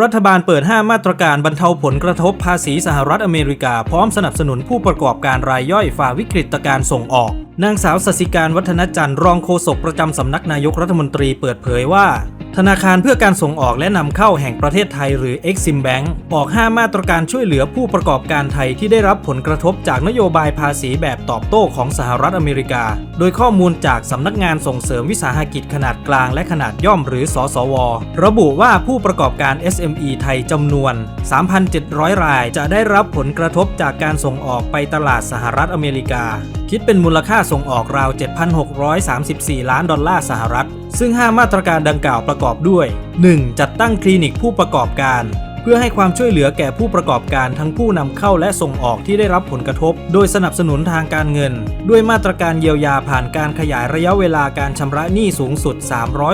รัฐบาลเปิด 5 มาตรการบรรเทาผลกระทบภาษีสหรัฐอเมริกา พร้อมสนับสนุนผู้ประกอบการรายย่อยฝ่าวิกฤตการส่งออก นางสาวสสิการวัฒนจันทร์รองโฆษกประจำสำนักนายกรัฐมนตรีเปิดเผยว่า ธนาคารเพื่อการส่งออกและนำเข้าแห่งประเทศไทยหรือ Exim Bank ออก 5 มาตรการช่วยเหลือผู้ประกอบการไทยที่ได้รับผลกระทบจากนโยบายภาษีแบบตอบโต้ของสหรัฐอเมริกา โดยข้อมูลจากสำนักงานส่งเสริมวิสาหกิจขนาดกลางและขนาดย่อมหรือ สสว ระบุว่าผู้ประกอบการ SME ไทยจำนวน 3,700 รายจะได้รับผลกระทบจากการส่งออกไปตลาดสหรัฐอเมริกาคิดเป็นมูลค่าส่งออกราว 7,634 ล้านดอลลาร์สหรัฐ ซึ่ง 5 มาตรการดังกล่าวประกอบด้วย 1. จัดตั้งคลินิกผู้ประกอบการ เพื่อให้ความช่วยเหลือแก่ผู้ประกอบการทั้งผู้นำเข้าและส่งออกที่ได้รับผลกระทบ โดยสนับสนุนทางการเงิน ด้วยมาตรการเยียวยาผ่านการขยายระยะเวลาการชำระหนี้สูงสุด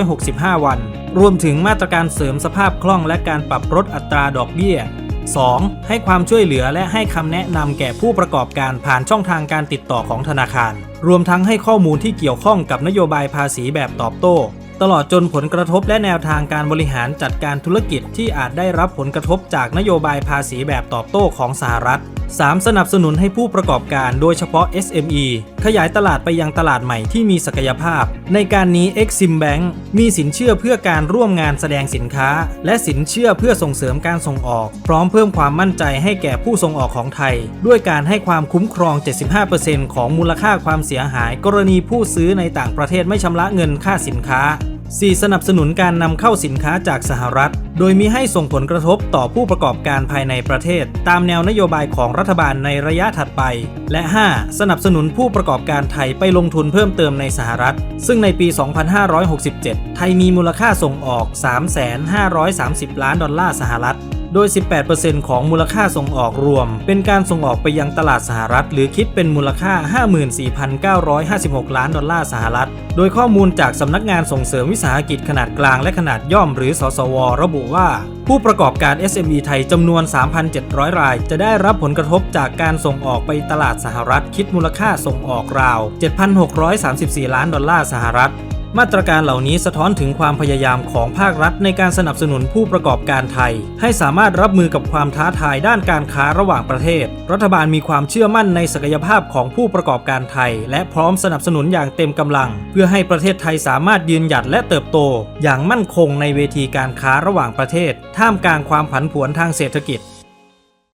365 วัน รวมถึงมาตรการเสริมสภาพคล่องและการปรับลดอัตราดอกเบี้ย 2. ให้ความช่วยเหลือและให้คำแนะนำแก่ผู้ประกอบการผ่านช่องทางการติดต่อของธนาคาร รวมทั้งให้ข้อมูลที่เกี่ยวข้องกับนโยบายภาษีแบบตอบโต้ ตลอดจนผลกระทบและแนวทางการบริหารจัดการธุรกิจที่อาจได้รับผลกระทบจากนโยบายภาษีแบบตอบโต้ของสหรัฐ 3. สนับสนุนให้ผู้ประกอบการโดยเฉพาะ SME ขยายตลาดไปยังตลาดใหม่ที่มีศักยภาพ ในการนี้ Exim Bank มีสินเชื่อเพื่อการร่วมงานแสดงสินค้า และสินเชื่อเพื่อส่งเสริมการส่งออก พร้อมเพิ่มความมั่นใจให้แก่ผู้ส่งออกของไทย ด้วยการให้ความคุ้มครอง 75%ของมูลค่าความเสียหาย กรณีผู้ซื้อในต่างประเทศไม่ชำระเงินค่าสินค้า 4. สนับสนุนการนำเข้าสินค้าจากสหรัฐ โดยมีให้ส่งผลกระทบต่อผู้ประกอบการภายในประเทศ ตามแนวนโยบายของรัฐบาลในระยะถัดไป และ 5. สนับสนุนผู้ประกอบการไทยไปลงทุนเพิ่มเติมในสหรัฐ ซึ่งในปี 2567 ไทยมีมูลค่าส่งออก 3,530 ล้านดอลลาร์สหรัฐ โดย 18%ของมูลค่าส่งออกรวม เป็นการส่งออกไปยังตลาดสหรัฐ หรือคิดเป็นมูลค่า 54,956 ล้านดอลลาร์สหรัฐ โดยข้อมูลจากสำนักงานส่งเสริมวิสาหกิจขนาดกลางและขนาดย่อมหรือ สสว ระบุว่า ผู้ประกอบการ SME ไทยจำนวน 3,700 ราย จะได้รับผลกระทบจากการส่งออกไปตลาดสหรัฐ คิดมูลค่าส่งออกราว 7,634 ล้านดอลลาร์สหรัฐ มาตรการเหล่านี้สะท้อนถึงความพยายามของภาครัฐในการสนับสนุนผู้ประกอบการไทย ให้สามารถรับมือกับความท้าทายด้านการค้าระหว่างประเทศ รัฐบาลมีความเชื่อมั่นในศักยภาพของผู้ประกอบการไทย และพร้อมสนับสนุนอย่างเต็มกำลัง เพื่อให้ประเทศไทยสามารถยืนหยัดและเติบโต อย่างมั่นคงในเวทีการค้าระหว่างประเทศ ท่ามกลางความผันผวนทางเศรษฐกิจ